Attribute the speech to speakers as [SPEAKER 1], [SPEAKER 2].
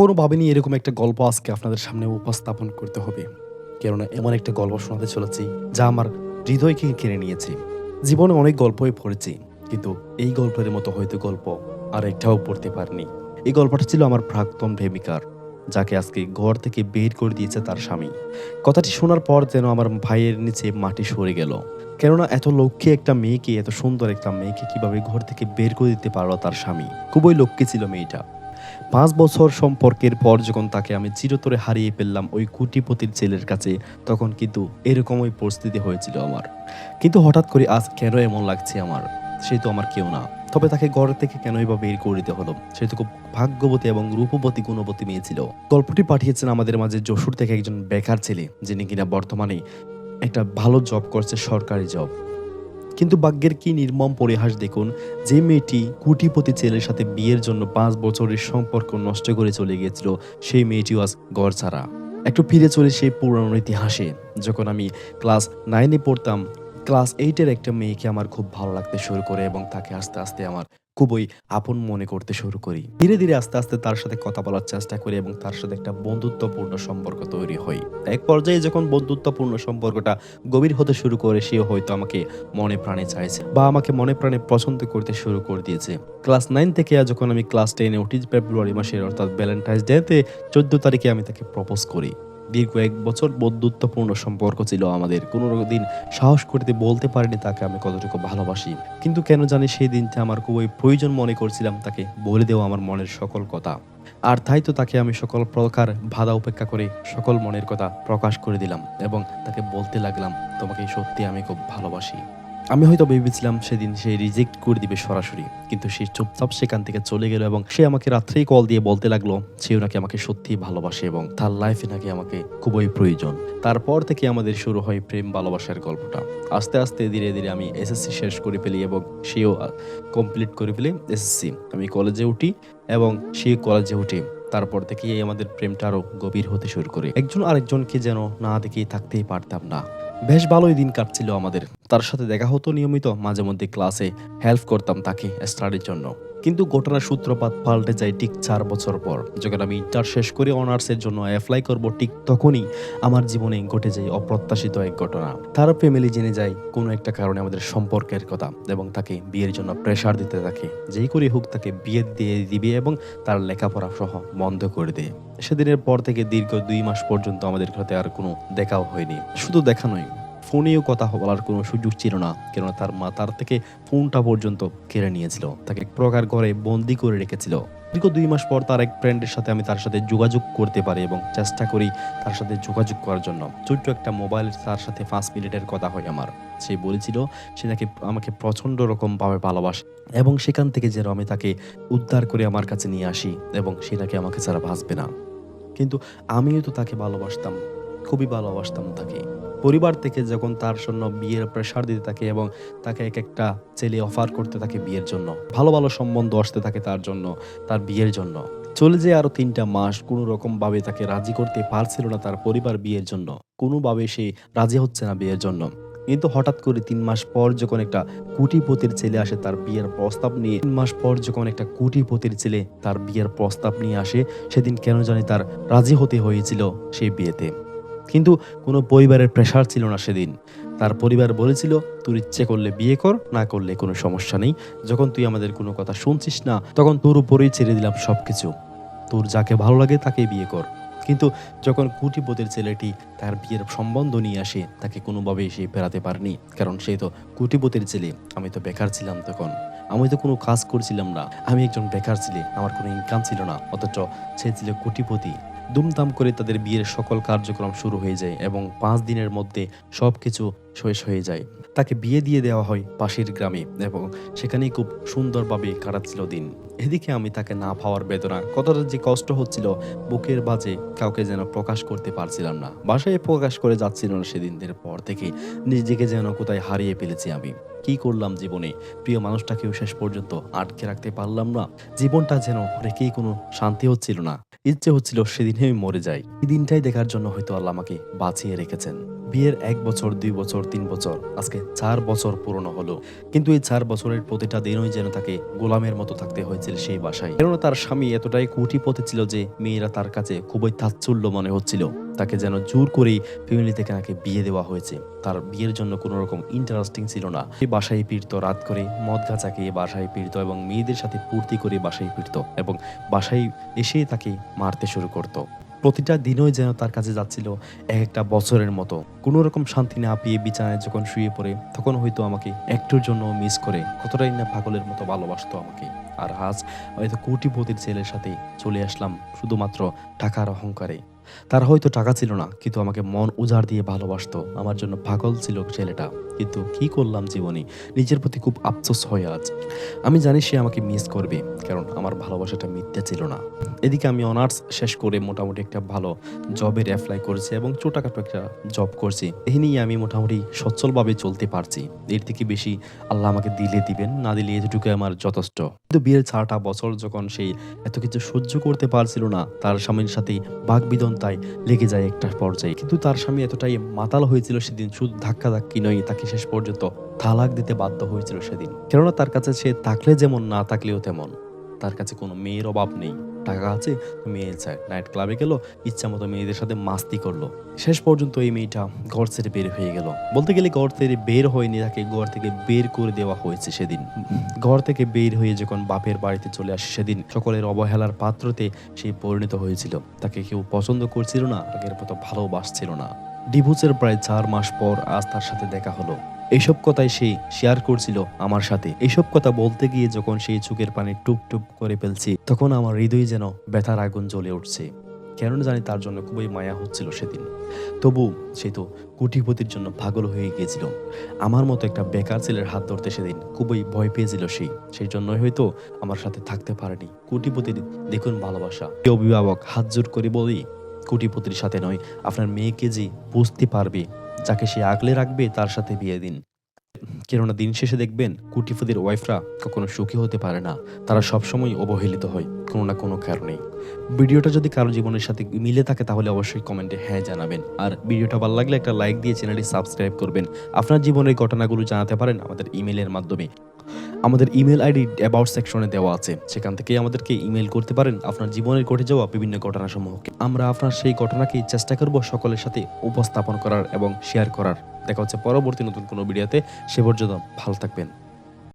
[SPEAKER 1] কখনো ভাবিনি এরকম একটা গল্প আজকে আপনাদের সামনে উপস্থাপন করতে হবে। কেননা এমন একটা গল্প শোনাতে চলেছি, যা আমার হৃদয়কে কেড়ে নিয়েছে। জীবনে অনেক গল্পই পড়েছি, কিন্তু এই গল্পের মতো হয়তো গল্প আর একটাও পড়তে পারিনি। এই গল্পটা ছিল আমার প্রাক্তন প্রেমিকার, যাকে আজকে ঘর থেকে বের করে দিয়েছে তার স্বামী। কথাটি শোনার পর যেন আমার ভাইয়ের নিচে মাটি সরে গেল। কেননা এত লক্ষ্যে একটা মেয়েকে, এত সুন্দর একটা মেয়েকে কীভাবে ঘর থেকে বের করে দিতে পারল তার স্বামী? খুবই লক্ষ্যে ছিল মেয়েটা। পাঁচ বছর সম্পর্কের পর যখন তাকে আমি চিরতরে হারিয়ে ফেললাম ওই কুটিপতির ছেলের কাছে, তখন কিন্তু এরকমই পরিস্থিতি হয়েছিল আমার। কিন্তু হঠাৎ করে আজ কেন এমন লাগছে আমার? সে তো আমার কেউ না। তবে তাকে ঘর থেকে কেনই বা বের করে দিতে হলো? সে তো খুব ভাগ্যবতী এবং রূপবতী গুণবতী মেয়ে ছিল। গল্পটি পাঠিয়েছেন আমাদের মাঝে যশোর থেকে একজন বেকার ছেলে, যিনি কিনা বর্তমানে একটা ভালো জব করছে সরকারি জব কিন্তু ভাগ্যের কি নির্মম পরিহাস দেখুন, যে মেয়েটি কুটিপতি ছেলের সাথে বিয়ের জন্য পাঁচ বছরের সম্পর্ক নষ্ট করে চলে গিয়েছিল, সেই মেয়েটিও আজ ঘর ছাড়া। একটু ফিরে চলে সেই পুরানো ইতিহাসে, যখন আমি ক্লাস নাইনে পড়তাম, ক্লাস এইটের একটা মেয়েকে আমার খুব ভালো লাগতে শুরু করে এবং তাকে আস্তে আস্তে আমার খুবই আপন মনে করতে শুরু করি। ধীরে ধীরে আস্তে আস্তে তার সাথে কথা বলার চেষ্টা করি এবং তার সাথে একটা বন্ধুত্বপূর্ণ সম্পর্ক তৈরি হয় এক পর্যায়ে যখন বন্ধুত্বপূর্ণ সম্পর্কটা গভীর হতে শুরু করে, সেও হয়তো আমাকে মনে প্রাণে চাইছে বা আমাকে মনে প্রাণে পছন্দ করতে শুরু করে দিয়েছে। ক্লাস নাইন থেকে যখন আমি ক্লাস টেনে উঠি, ফেব্রুয়ারি মাসের অর্থাৎ ভ্যালেন্টাইন্স ডেতে চোদ্দ তারিখে আমি তাকে প্রপোজ করি। দীর্ঘ এক বছর বন্ধুত্বপূর্ণ সম্পর্ক ছিল আমাদের। কোনো দিন সাহস করতে বলতে পারিনি তাকে আমি কতটুকু ভালোবাসি। কিন্তু কেন জানি সেই দিনটা আমার খুবই প্রয়োজন মনে করছিলাম, তাকে বলে দেওয়া আমার মনের সকল কথা। আর তাই তো তাকে আমি সকল প্রকার বাধা উপেক্ষা করে সকল মনের কথা প্রকাশ করে দিলাম এবং তাকে বলতে লাগলাম, তোমাকে সত্যি আমি খুব ভালোবাসি। আমি হয়তো ভেবেছিলাম সেদিন সে রিজেক্ট করে দিবে সরাসরি, কিন্তু সে চুপচাপ সেখান থেকে চলে গেল এবং সে আমাকে রাত্রেই কল দিয়ে বলতে লাগল সেও নাকি আমাকে সত্যি ভালোবাসে এবং তার লাইফে নাকি আমাকে খুবই প্রয়োজন। তারপর থেকে আমাদের শুরু হয় প্রেম ভালোবাসার গল্পটা। আস্তে আস্তে ধীরে ধীরে আমি এসএসসি শেষ করে ফেলি এবং সেও কমপ্লিট করে ফেলি এসএসসি আমি কলেজে উঠি এবং সে কলেজে উঠে তারপর থেকেই আমাদের প্রেমটা আরও গভীর হতে শুরু করে। একজন আরেকজনকে যেন না দেখেই থাকতেই পারতাম না। বেশ ভালোই দিন কাটছিল আমাদের। তার সাথে দেখা হতো নিয়মিত মাঝে মধ্যে ক্লাসে। হেল্প করতাম তাকে স্টাডির জন্য। কিন্তু ঘটনার সূত্রপাত পাল্টে যায় ঠিক চার বছর পর। যখন আমি ইন্টার শেষ করে অনার্সের জন্য অ্যাপ্লাই করব, ঠিক তখনই আমার জীবনে ঘটে যায় অপ্রত্যাশিত এক ঘটনা। তার ফ্যামিলি জেনে যায় কোনো একটা কারণে আমাদের সম্পর্কের কথা এবং তাকে বিয়ের জন্য প্রেশার দিতে থাকে। যেই করে হোক তাকে বিয়ে দিয়ে দিবে এবং তার লেখাপড়া সহ বন্ধ করে দেয় সেদিনের পর থেকে দীর্ঘ দুই মাস পর্যন্ত আমাদের সাথে আর কোনো দেখাও হয়নি। শুধু দেখা নয় ফোনেও কথা বলার কোনো সুযোগ ছিল না, কেননা তার মা তার থেকে ফোনটা পর্যন্ত কেড়ে নিয়েছিল। তাকে এক প্রকার ঘরে বন্দি করে রেখেছিল। দীর্ঘ দুই মাস পর তার এক ফ্রেন্ডের সাথে আমি তার সাথে যোগাযোগ করতে পারি এবং চেষ্টা করি তার সাথে যোগাযোগ করার জন্য। ছোট্ট একটা মোবাইল তার সাথে পাঁচ মিনিটের কথা হয় আমার। সে বলেছিল, সে নাকি আমাকে প্রচণ্ড রকমভাবে ভালোবাসে এবং সেখান থেকে যেন আমি তাকে উদ্ধার করে আমার কাছে নিয়ে আসি এবং সে নাকি আমাকে ছাড়া ভাসবে না। কিন্তু আমিও তো তাকে ভালোবাসতাম, খুবই ভালোবাসতাম তাকে। পরিবার থেকে যখন তার জন্য বিয়ের প্রেশার দিতে থাকে এবং তাকে এক একটা ছেলে অফার করতে থাকে বিয়ের জন্য, ভালো ভালো সম্বন্ধ আসতে থাকে তার জন্য, তার বিয়ের জন্য। চলে যে আরও তিনটা মাস, কোনো রকম ভাবে তাকে রাজি করতে পারছিল না তার পরিবার বিয়ের জন্য। কোনোভাবে সে রাজি হচ্ছে না বিয়ের জন্য। কিন্তু হঠাৎ করে তিন মাস পর যখন একটা কুটিপতির ছেলে আসে, তার বিয়ের প্রস্তাব নিয়ে, তিন মাস পর যখন একটা কুটিপতির ছেলে তার বিয়ের প্রস্তাব নিয়ে আসে, সেদিন কেন জানি তার রাজি হতে হয়েছিল সেই বিয়েতে। কিন্তু কোনো পরিবারের প্রেশার ছিল না সেদিন। তার পরিবার বলেছিল, তোর ইচ্ছে করলে বিয়ে কর, না করলে কোনো সমস্যা নেই। যখন তুই আমাদের কোনো কথা শুনছিস না, তখন তোর উপরেই ছেড়ে দিলাম সব কিছু তোর যাকে ভালো লাগে তাকে বিয়ে কর। কিন্তু যখন কুটিপতির ছেলেটি তার বিয়ের সম্বন্ধ নিয়ে আসে, তাকে কোনোভাবেই সে ফেরাতে পারেনি, কারণ সে তো কুটিপতির ছেলে। আমি তো বেকার ছিলাম তখন। আমি তো কোনো কাজ করছিলাম না। আমি একজন বেকার ছেলে। আমার কোনো ইনকাম ছিল না। অথচ সে ছিল কোটিপতি। দুমদাম করে তাদের বিয়ের সকল কার্যক্রম শুরু হয়ে যায় এবং পাঁচ দিনের মধ্যে সব কিছু শেষ হয়ে যায়। তাকে বিয়ে দিয়ে দেওয়া হয় পাশের গ্রামে এবং সেখানেই খুব সুন্দরভাবে কাটাচ্ছিল দিন। এদিকে আমি তাকে না পাওয়ার বেদনা, কতটা যে কষ্ট হচ্ছিল, বুকের বাজে কাউকে যেন প্রকাশ করতে পারছিলাম না। বাসায় প্রকাশ করে যাচ্ছিল না সেদিনদের পর থেকে। নিজেকে যেন কোথায় হারিয়ে ফেলেছি আমি। কি করলাম জীবনে? প্রিয় মানুষটাকেও শেষ পর্যন্ত আটকে রাখতে পারলাম না। জীবনটা যেন রেখেই কোনো শান্তি হচ্ছিল না। ইচ্ছে হচ্ছিল সেদিনে আমি মরে যাই। এই দিনটাই দেখার জন্য হয়তো আল্লাহ আমাকে বাঁচিয়ে রেখেছেন। বিয়ের এক বছর, দুই বছর, তিন বছর, আজকে চার বছর পুরনো হলো। কিন্তু এই চার বছরের প্রতিটা দিনই যেন তাকে গোলামের মতো থাকতে হয়েছিল সেই বাসায়। কেননা তার স্বামী এতটাই কুটিপতি ছিল যে মেয়েরা তার কাছে খুবই তাচ্ছল্য মনে হচ্ছিল। তাকে যেন জোর করেই ফ্যামিলি থেকে নাকি বিয়ে দেওয়া হয়েছে। তার বিয়ের জন্য কোনো রকম ইন্টারেস্টিং ছিল না। সে বাসায় ফিরত, রাত করে মদ গাঁজা খেয়ে বাসায় ফিরত এবং মেয়েদের সাথে পূর্তি করে বাসায় ফিরত এবং বাসায় এসে তাকে মারতে শুরু করত। প্রতিটা দিনই যেন তার কাছে যাচ্ছিল এক একটা বছরের মতো। কোনো রকম শান্তি না পেয়ে বিছানায় যখন শুয়ে পড়ে, তখন হয়তো আমাকে একটুর জন্য মিস করে। কতটাই না পাগলের মতো ভালোবাসতো আমাকে। আর আজ হয়তো কোটিপতির ছেলের সাথে চলে আসলাম শুধুমাত্র টাকার অহংকারে। তার হয়তো টাকা ছিল না, কিন্তু আমাকে মন উজাড় দিয়ে ভালোবাসতো। আমার জন্য পাগল ছিল ছেলেটা। কিন্তু কি করলাম জীবনে? নিজের প্রতি খুব আফসোস হয় আজ। আমি জানি সে আমাকে মিস করবে, কারণ আমার ভালোবাসাটা মিথ্যা ছিল না। এদিকে আমি অনার্স শেষ করে মোটামুটি একটা ভালো জবের অ্যাপ্লাই করেছি এবং ছোটখাটো একটা জব করছি। এই নিয়ে আমি মোটামুটি সচ্ছলভাবে চলতে পারছি। এর থেকে বেশি আল্লাহ আমাকে দিলে দিবেন, না দিলে এতটুকু আমার যথেষ্ট। কিন্তু বিয়ের চারটা বছর যখন সেই এত কিছু সহ্য করতে পারছিল না, তার স্বামীর সাথে বাগবিদন্তায় লেগে যায় একটা পর্যায়ে। কিন্তু তার স্বামী এতটাই মাতাল হয়েছিল সেদিন শুধু ধাক্কা ধাক্কি নয়, তাকে শেষ পর্যন্ত তালাক দিতে বাধ্য হয়েছিল সেদিন। কেননা তার কাছে সে থাকলে যেমন, না থাকলেও তেমন। তার কাছে কোনো মেয়ের অভাব নেই। টাকা আছে মেয়ে চায় নাইট ক্লাবে গেল, ইচ্ছা মতো মেয়েদের সাথে মাস্তি করল। শেষ পর্যন্ত এই মেয়েটা ঘর ছেড়ে বের হয়ে গেল। বলতে গেলে ঘর থেকে বের হয়নি, তাকে ঘর থেকে বের করে দেওয়া হয়েছে সেদিন। ঘর থেকে বের হয়ে যখন বাপের বাড়িতে চলে আসে সেদিন, সকলের অবহেলার পাত্রতে সে পরিণত হয়েছিল। তাকে কেউ পছন্দ করছিল না, আগের মতো ভালোবাসছিল না। ডিভোর্সের প্রায় চার মাস পর আজ তার সাথে দেখা হলো। এইসব কথাই সে শেয়ার করছিল আমার সাথে। এইসব কথা বলতে গিয়ে যখন সেই চোখের পানি টুপ টুপ করে ফেলছি, তখন আমার হৃদয় যেন ব্যথার আগুন জ্বলে উঠছে। কেন জানি তার জন্য খুবই মায়া হচ্ছিল সেদিন। তবু সে তো কোটিপতির জন্য পাগল হয়ে গিয়েছিল। আমার মতো একটা বেকার ছেলের হাত ধরতে সেদিন খুবই ভয় পেয়েছিল সেই সেই জন্যই হয়তো আমার সাথে থাকতে পারেনি। কোটিপতির দেখুন ভালোবাসা। অভিভাবক হাত জোর করে বলি কোটিপতির সাথে নয়, আপনার মেয়েকে যে বুঝতে পারবে, যাকে সে আগলে রাখবে, তার সাথে বিয়ে দিন। কেননা দিন শেষে দেখবেন কুটিপতির ওয়াইফরা কখনো সুখী হতে পারে না। তারা সবসময় অবহেলিত হয়, কোনো না কোনো কারণে। ভিডিওটা যদি কারও জীবনের সাথে মিলে থাকে, তাহলে অবশ্যই কমেন্টে হ্যাঁ জানাবেন। আর ভিডিওটা ভালো লাগলে একটা লাইক দিয়ে চ্যানেলটি সাবস্ক্রাইব করবেন। আপনার জীবনের ঘটনাগুলো জানাতে পারেন আমাদের ইমেলের মাধ্যমে। আমাদের ইমেল আইডি অ্যাবাউট সেকশনে দেওয়া আছে। সেখান থেকে আমাদেরকে ইমেল করতে পারেন আপনার জীবনের ঘটে যাওয়া বিভিন্ন ঘটনাসমূহকে। আমরা আপনার সেই ঘটনাকে চেষ্টা করব সকলের সাথে উপস্থাপন করার এবং শেয়ার করার। দেখা হচ্ছে পরবর্তী নতুন কোনো ভিডিওতে সে পর্যন্ত ভালো থাকবেন।